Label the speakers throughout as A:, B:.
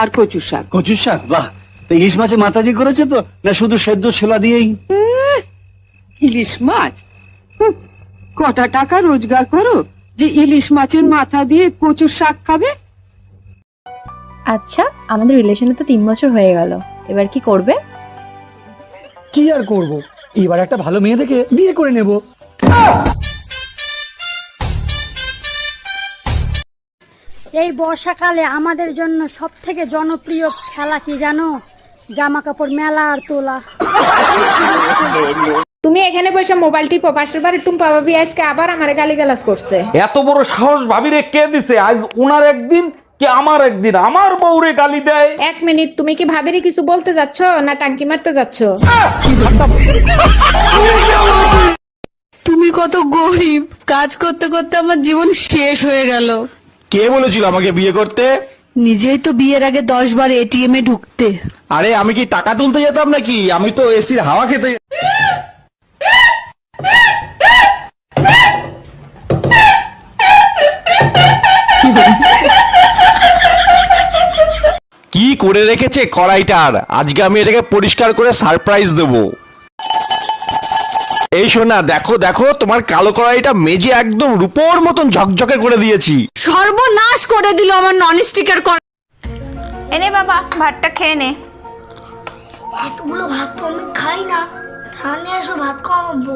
A: আর কচু শাক।
B: কচুর শাক? বাহ তা ইলিশ মাছে মাথা দিয়ে করেছে তো? না শুধু সেদ্ধ ছোলা দিয়েই?
A: ইলিশ মাছ? হুঁ, কটা টাকা রোজগার করো যে ইলিশ মাছের মাথা দিয়ে কচুর শাক খাবে?
C: আচ্ছা আমাদের রিলেশনে তো তিন বছর হয়ে গেল। এবার কি করবে?
D: কি আর করব? এবার একটা ভালো মেয়ে দেখে বিয়ে করে নেব।
E: এই বর্ষাকালে আমাদের জন্য সব থেকে জনপ্রিয় খেলা কি জানো? জামা কাপড় মেলা আর তোলা।
F: তুমি এখানে বসে মোবাইল টিপো পাশের বাড়ির টুম্পা ভাবি আজকে আবার আমার গালি গালাজ করছে।
G: এত বড় সাহস ভাবিরে কে দিছে? আজ উনার একদিন কি আমার একদিন? আমার বউরে গালি দেয়।
F: এক মিনিট তুমি কি ভাবিরে কিছু বলতে যাচ্ছ না টাঙ্কি মারতে যাচ্ছ?
H: তুমি কত গরিব। কাজ করতে করতে আমার জীবন শেষ হয়ে গেল।
I: কে বলেছিল আমাকে বিয়ে করতে?
H: নিজেই তো বিয়ের আগে দশ বার এটিএম এ ঢুকতে।
I: আরে আমি কি টাকা তুলতে যেতাম নাকি? আমি তো এসির হাওয়া খেতে কি করে রেখেছে কড়াইটার? আজকে আমি এটাকে পরিষ্কার করে সারপ্রাইজ দেব। এই শোনা দেখো দেখো তোমার কালো কড়াইটা মেজে একদম রূপোর মতন ঝকঝকে করে দিয়েছি।
H: সর্বনাশ করে দিল আমার নন স্টিকার
J: এনে বাবা ভাতটা খেয়ে নে।
E: এতগুলো ভাত তো আমি খাই না। থানে এসো ভাত খাওয়াবো।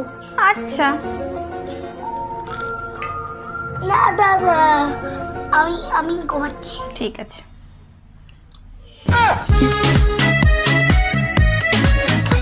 J: আচ্ছা।
E: না দাদা আমি আমি ঘুমাচ্ছি।
J: ঠিক আছে।